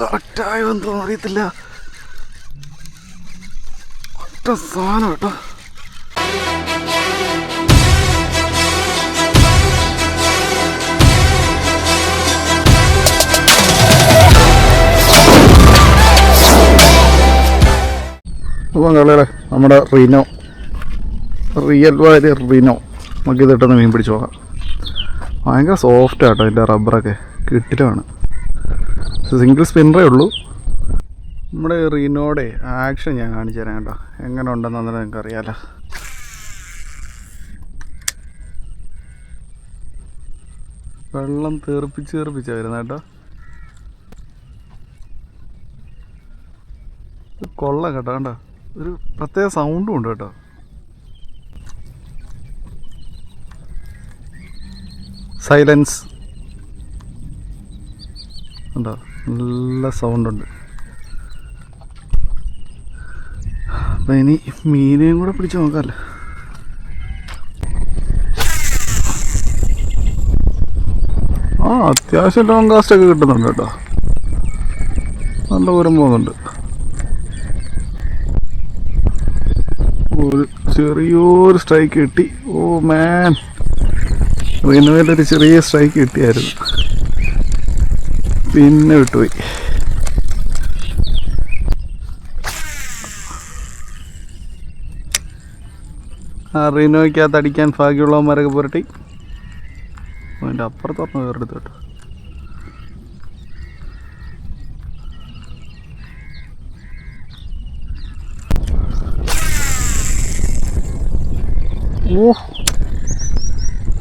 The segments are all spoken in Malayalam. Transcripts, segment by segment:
കറക്റ്റായോ എന്തോ അറിയത്തില്ല. ഒറ്റ സാധനം കേട്ടോ. അപ്പം നമ്മുടെ റീനോ. റിയൽ വാരി റീനോ. നമുക്ക് ഇതിട്ടൊന്ന് മീൻ പിടിച്ച് പോകാം. ഭയങ്കര സോഫ്റ്റ് ആട്ടോ അതിന്റെ റബ്ബറൊക്കെ കിട്ടിലാണ് സിംഗിൾ സ്പിന്നറേ ഉള്ളൂ. നമ്മുടെ റീനോടെ ആക്ഷൻ ഞാൻ കാണിച്ചു തരാം കേട്ടോ. എങ്ങനെ ഉണ്ടെന്ന് നിങ്ങൾക്ക് അറിയാലോ വെള്ളം തീർപ്പിച്ച് തീർപ്പിച്ചാ വരുന്നത് കേട്ടോ. കൊള്ള കൊള്ളാം കേട്ടോ കണ്ടോ? ഒരു പ്രത്യേക സൗണ്ടും ഉണ്ട് കേട്ടോ. സൈലൻസ് ഉണ്ടോ? നല്ല സൗണ്ട് ഉണ്ട് അപ്പം ഇനി മീനെയും കൂടെ പിടിച്ച് നോക്കാമല്ലോ ആ അത്യാവശ്യം ലോങ് കാസ്റ്റ് ഒക്കെ കിട്ടുന്നുണ്ട് കേട്ടോ. നല്ല ദൂരം പോകുന്നുണ്ട്. ഒരു ചെറിയൊരു സ്ട്രൈക്ക് കിട്ടി. ഓ മാൻ റിനുവേലൊരു ചെറിയ സ്ട്രൈക്ക് കിട്ടിയായിരുന്നു. പിന്നെ വിട്ടുപോയി. ആ റീനോയ്ക്കകത്ത് അടിക്കാൻ ഭാഗ്യമുള്ളവന്മാരൊക്കെ പുരട്ടി. അതിന്റെ അപ്പുറത്ത് പറഞ്ഞു വേറെ എടുത്ത് കേട്ടോ. ഓ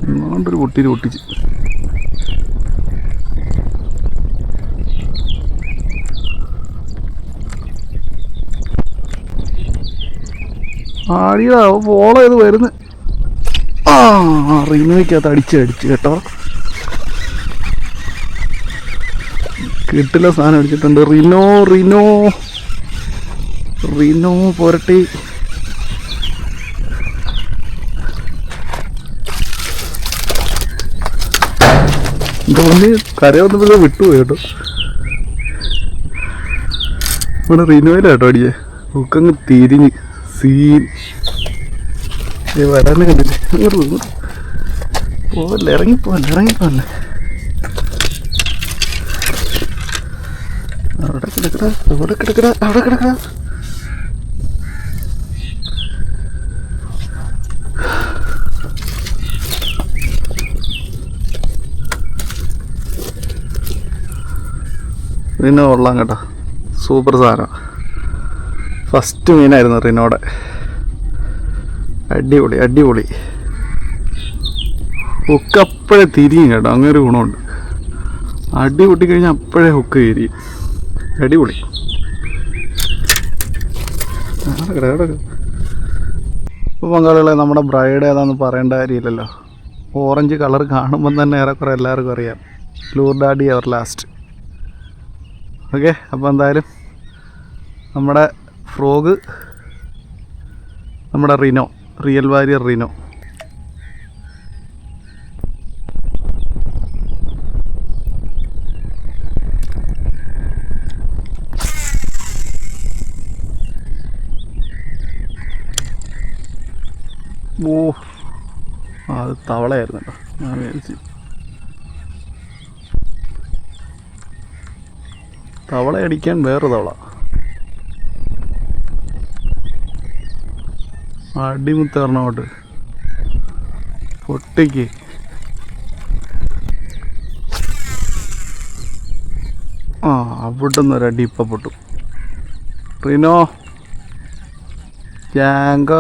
എങ്ങാണ്ടൊരു പൊട്ടിയിൽ പൊട്ടിച്ച്. ആടിയാ ഫോളോ ചെയ്ത് വരുന്നു. ആ റിനോയ്ക്കകത്ത് അടിച്ച് അടിച്ച് കേട്ടോ. കിട്ടില്ല സാധനം അടിച്ചിട്ടുണ്ട്. റിനോ റിനോ. റിനോ പുരട്ടി. തോന്നി കരയൊന്നും വിട്ടുപോയി കേട്ടോ. ഇവിടെ റിനോയിലാട്ടോ അടിയേ. ഒക്കെ അങ്ങ് തിരിഞ്ഞ്. സീൻ. വരാനെ കണ്ടില്ലേ? പോവല്ലേ? ഇറങ്ങിപ്പോവല്ലേ? ഇറങ്ങിപ്പോവല്ലേ? അവിടെ കിടക്കട അവിടെ കിടക്കട അവിടെ കിടക്കട. പിന്നെ കൊള്ളാം കേട്ടോ. സൂപ്പർ സാധനം. ഫസ്റ്റ് മീനായിരുന്നു റിനോടെ. അടിപൊളി അടിപൊളി. ഹുക്ക് അപ്പോഴേ തിരിയും കേട്ടോ അങ്ങനെ ഒരു ഗുണമുണ്ട്. അടി പൊട്ടിക്കഴിഞ്ഞാൽ അപ്പോഴേ ഹുക്ക് തിരിയും. അടിപൊളി. ഇപ്പോൾ പങ്കാളികളെ നമ്മുടെ ബ്രൈഡ് ഏതാന്ന് പറയേണ്ട കാര്യമില്ലല്ലോ. ഓറഞ്ച് കളർ കാണുമ്പം തന്നെ ഏറെക്കുറെ എല്ലാവർക്കും അറിയാം. ലൂർ ഡാഡി അവർ ലാസ്റ്റ് ഓക്കെ അപ്പോൾ എന്തായാലും നമ്മുടെ ഫ്രോഗ്. നമ്മുടെ റിനോ റിയൽ വാരിയർ റിനോ. ഓ അത് തവളയായിരുന്നു കേട്ടോ ഞാൻ വിചാരിച്ചു. തവളയടിക്കാൻ വേറെ തവള. അടിമുത്ത് എറണാകോട്ട് പൊട്ടിക്ക്. ആ അവിടെ നിന്ന് ഒരടി ഇപ്പം പൊട്ടും. റിനോ. ജാങ്ക.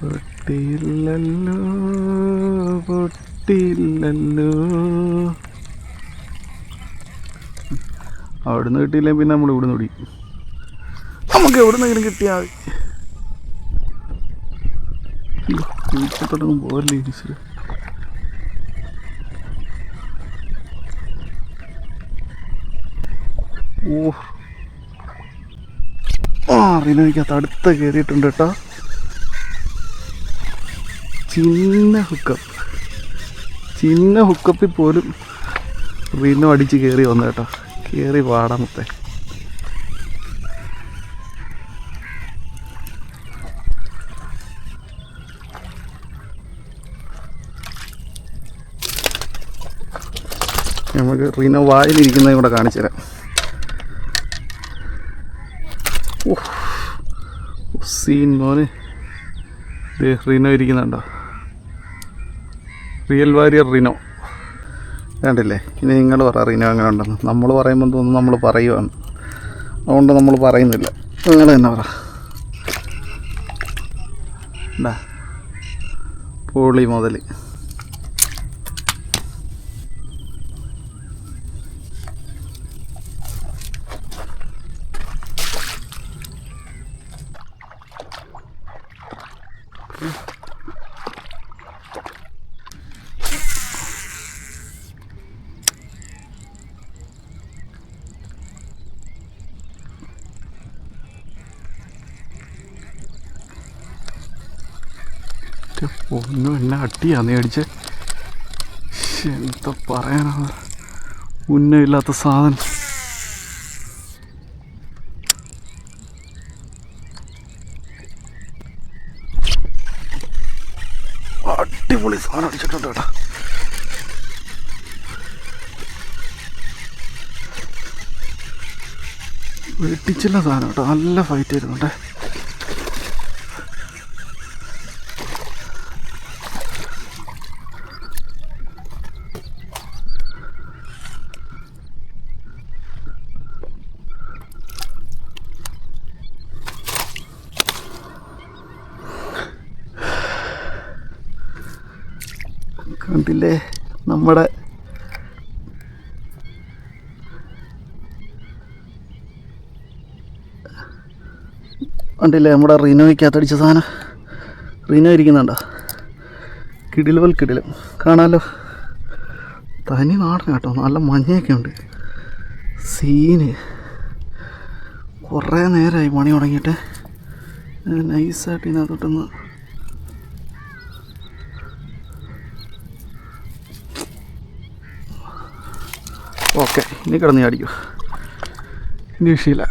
പൊട്ടിയില്ലല്ലോ പൊട്ടിയില്ലല്ലോ. അവിടുന്ന് കിട്ടിയില്ല പിന്നെ നമ്മൾ ഇവിടുന്ന് ഓടി. നമുക്ക് എവിടുന്നെങ്കിലും കിട്ടിയാൽ മതി. തുടങ്ങും പോകല്ലേ ഈശ്വര. ഓ. അടുത്ത കയറിയിട്ടുണ്ട് കേട്ടോ. ചിന്ന ഹുക്കപ്പ് ചിന്ന ഹുക്കപ്പിൽ പോലും റീനോ അടിച്ച് കയറി വന്നു കേട്ടോ. കയറി പാടാമത്തെ നമുക്ക് റീനോ വായിലിരിക്കുന്നതും കൂടെ കാണിച്ചു തരാം. സീൻ മോന്. റീനോ ഇരിക്കുന്നുണ്ടോ? Real warrior rhino. വേണ്ടില്ലേ ഇനി നിങ്ങൾ പറ റീനോ അങ്ങനെ ഉണ്ടെന്ന് നമ്മൾ പറയുമ്പോൾ തോന്നുന്നു നമ്മൾ പറയുവാണ് അതുകൊണ്ട് നമ്മൾ പറയുന്നില്ല. നിങ്ങൾ തന്നെ പറ. പൊളി മുതൽ ഒന്നും എന്നെ നീ അടിച്ച്. എന്താ പറയാനാ ഉന്നമില്ലാത്ത സാധനം. അടിപൊളി സാധനം അടിച്ചിട്ടുണ്ട് കേട്ടോ. വെട്ടിച്ചില്ല സാധനം കേട്ടോ. നല്ല ഫൈറ്റ് ആയിരുന്നു ആയിരുന്നുണ്ടേ കണ്ടില്ലേ? നമ്മുടെ കണ്ടില്ലേ? നമ്മുടെ റീനോയ്ക്കകത്തടിച്ച സാധനം. റീനോ ഇരിക്കുന്നുണ്ടോ? കിടിലുവൽ കിടിലും കാണാലോ? തനി നാടൻ കേട്ടോ. നല്ല മഞ്ഞയൊക്കെ ഉണ്ട്. സീന്. കുറേ നേരമായി മണി തുടങ്ങിയിട്ട്. നൈസായിട്ട് ഇതിനകത്തോട്ടൊന്ന് ഓക്കെ ഇനി കിടന്ന് ചാടിക്കോ. ഇനി വിഷയമില്ല.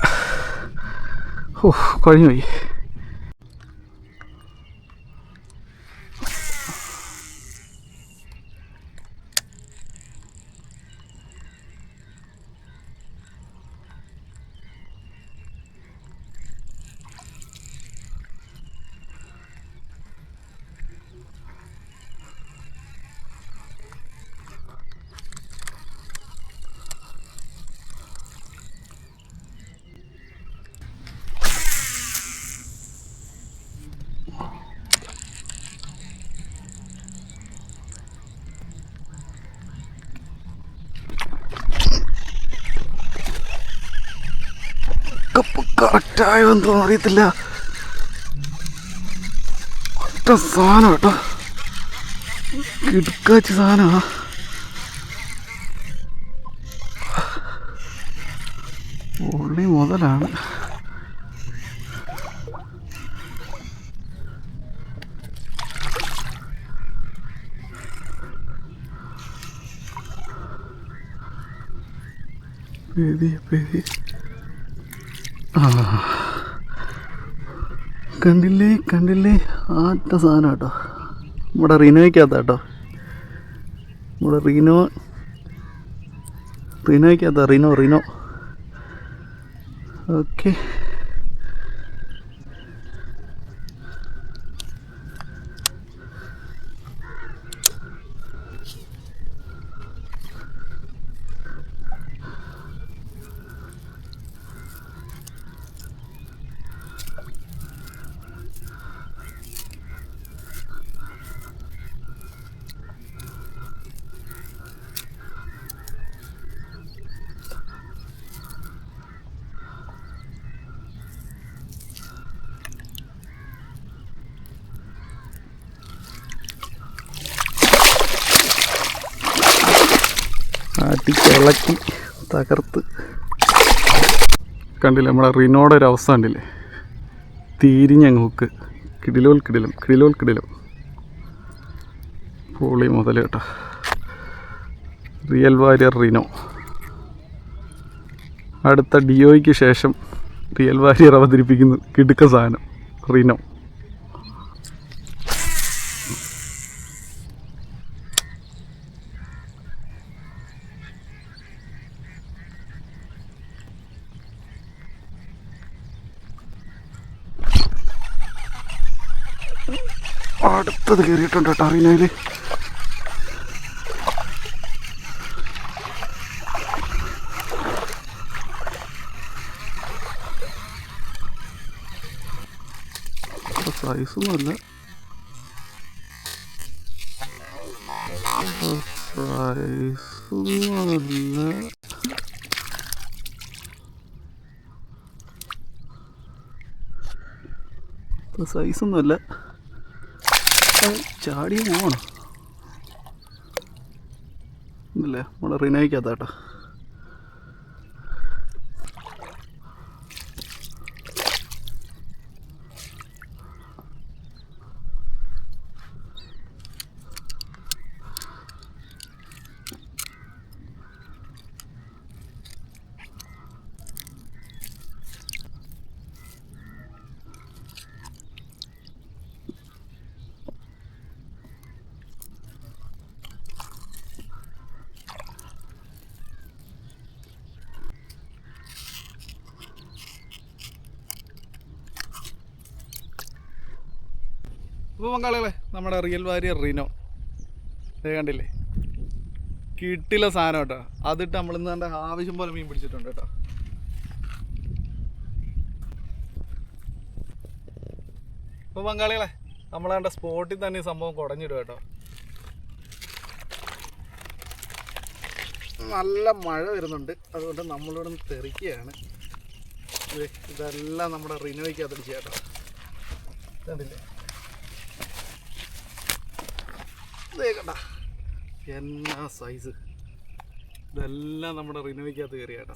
ഓ കഴിഞ്ഞു പോയി കറക്റ്റായോ എന്തോ അറിയത്തില്ല. ഒറ്റ സാധനം കേട്ടോ. കിടക്കാച്ച സാധനമാ. ഉള്ളി മുതലാണ്. പെതി പെതി കണ്ടില്ലേ കണ്ടില്ലേ? ആറ്റ സാധനം കേട്ടോ. നമ്മുടെ റിനോയ്ക്കകത്ത കേട്ടോ നമ്മുടെ റീനോ റീനോയ്ക്കകത്ത റീനോ റീനോ. ഓക്കെ. അടിച്ചിളക്കി തകർത്ത്. കണ്ടില്ലേ നമ്മുടെ റിനോയുടെ ഒരു അവസ്ഥ കണ്ടില്ലേ? തീരിഞ്ഞങ്ങ് ഹുക്ക്. കിടിലോൽ കിടിലം കിടിലോൽ കിടിലം. പൊളി മുതൽ കേട്ടോ. Real warrior rhino. അടുത്ത ഡിയോയ്ക്ക് ശേഷം റിയൽ വാരിയർ അവതരിപ്പിക്കുന്നു കിടുക്ക സാധനം റീനോ. അടുത്തത് കയറിയിട്ടുണ്ട് കേട്ടോ റീനോയിൽ സൈസൊന്നുമല്ല സൈസൊന്നുമല്ല സൈസൊന്നുമല്ല ചാടിയ പോകണം ഇല്ലേ നമ്മുടെ റിനോയ്ക്കകത്താട്ടോ. ഇപ്പോൾ പങ്കാളികളെ നമ്മുടെ റിയൽ വാരിയർ റിനോ. ഇത് കണ്ടില്ലേ? കിട്ടില്ല സാധനം കേട്ടോ. അതിട്ട് നമ്മൾ ഇന്ന് എന്റെ ആവശ്യം പോലെ മീൻ പിടിച്ചിട്ടുണ്ട് കേട്ടോ. ഇപ്പോൾ പങ്കാളികളെ നമ്മളെ സ്പോട്ടിൽ തന്നെ ഈ സംഭവം കുടഞ്ഞിടും കേട്ടോ. നല്ല മഴ വരുന്നുണ്ട്. അതുകൊണ്ട് നമ്മളിവിടെ നിന്ന് തെറിക്കുകയാണ്. ഇതെല്ലാം നമ്മുടെ റിനോയ്ക്ക് അതിൽ ചെയ്യാം കേട്ടോ. കണ്ടില്ലേ? എന്നാ സൈസ് ഇതെല്ലാം നമ്മുടെ റിനോയ്ക്കകത്ത് കയറിയാട്ടോ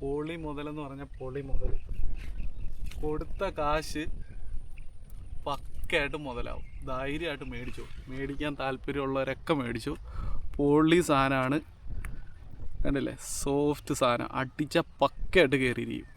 പൊളി മുതലെന്ന് പറഞ്ഞാൽ പൊളി മുതൽ കൊടുത്ത കാശ് പക്കയായിട്ട് മുതലാവും. ധൈര്യമായിട്ട് മേടിച്ചു. മേടിക്കാൻ താല്പര്യമുള്ളവരൊക്കെ മേടിച്ചു. പൊളി സാധനമാണ് കണ്ടില്ലേ? സോഫ്റ്റ് സാധനം അടിച്ച പക്കയായിട്ട് കയറിയിരിക്കും.